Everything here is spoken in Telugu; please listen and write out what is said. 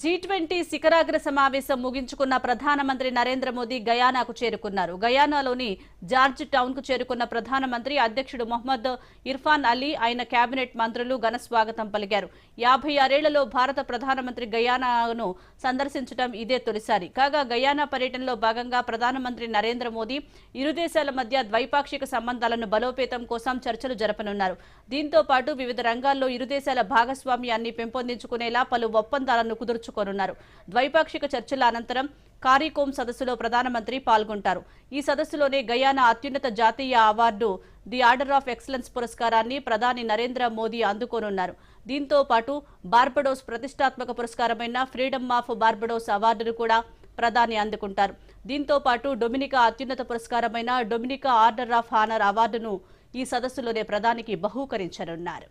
జీ ట్వంటీ శిఖరాగ్ర సమావేశం ముగించుకున్న ప్రధానమంత్రి నరేంద్ర మోదీ గయానాకు చేరుకున్నారు. గయానాలోని జార్జ్ టౌన్కు చేరుకున్న ప్రధానమంత్రి అధ్యక్షుడు మొహమ్మద్ ఇర్ఫాన్ అలీ ఆయన కేబినెట్ మంత్రులు ఘన స్వాగతం పలికారు. యాభై ఆరేళ్ళలో భారత ప్రధానమంత్రి గయానాను సందర్శించడం ఇదే తొలిసారి. కాగా గయానా పర్యటనలో భాగంగా ప్రధానమంత్రి నరేంద్ర మోదీ ఇరు దేశాల మధ్య ద్వైపాక్షిక సంబంధాలను బలోపేతం కోసం చర్చలు జరపనున్నారు. దీంతో పాటు వివిధ రంగాల్లో ఇరు దేశాల భాగస్వామ్యాన్ని పెంపొందించుకునేలా పలు ఒప్పందాలను కుదుర్చుకోనున్నారు ద్వైపాక్షిక చర్చల అనంతరం కారీకోమ్ సదస్సులో ప్రధానమంత్రి పాల్గొంటారు. ఈ సదస్సులోనే గయానా అత్యున్నత జాతీయ award the order of excellence పురస్కారాన్ని ప్రధాని నరేంద్ర మోదీ అందుకోనున్నారు. దీంతో పాటు బార్బడోస్ ప్రతిష్టాత్మక పురస్కారమైన ఫ్రీడమ్ ఆఫ్ బార్బడోస్ అవార్డును కూడా ప్రధాని అందుకుంటారు. దీంతో పాటు డొమినికా అత్యున్నత పురస్కారమైన డొమినికా ఆర్డర్ ఆఫ్ హానర్ అవార్డును ఈ సదస్సులోనే ప్రధానికి బహూకరించనున్నారు.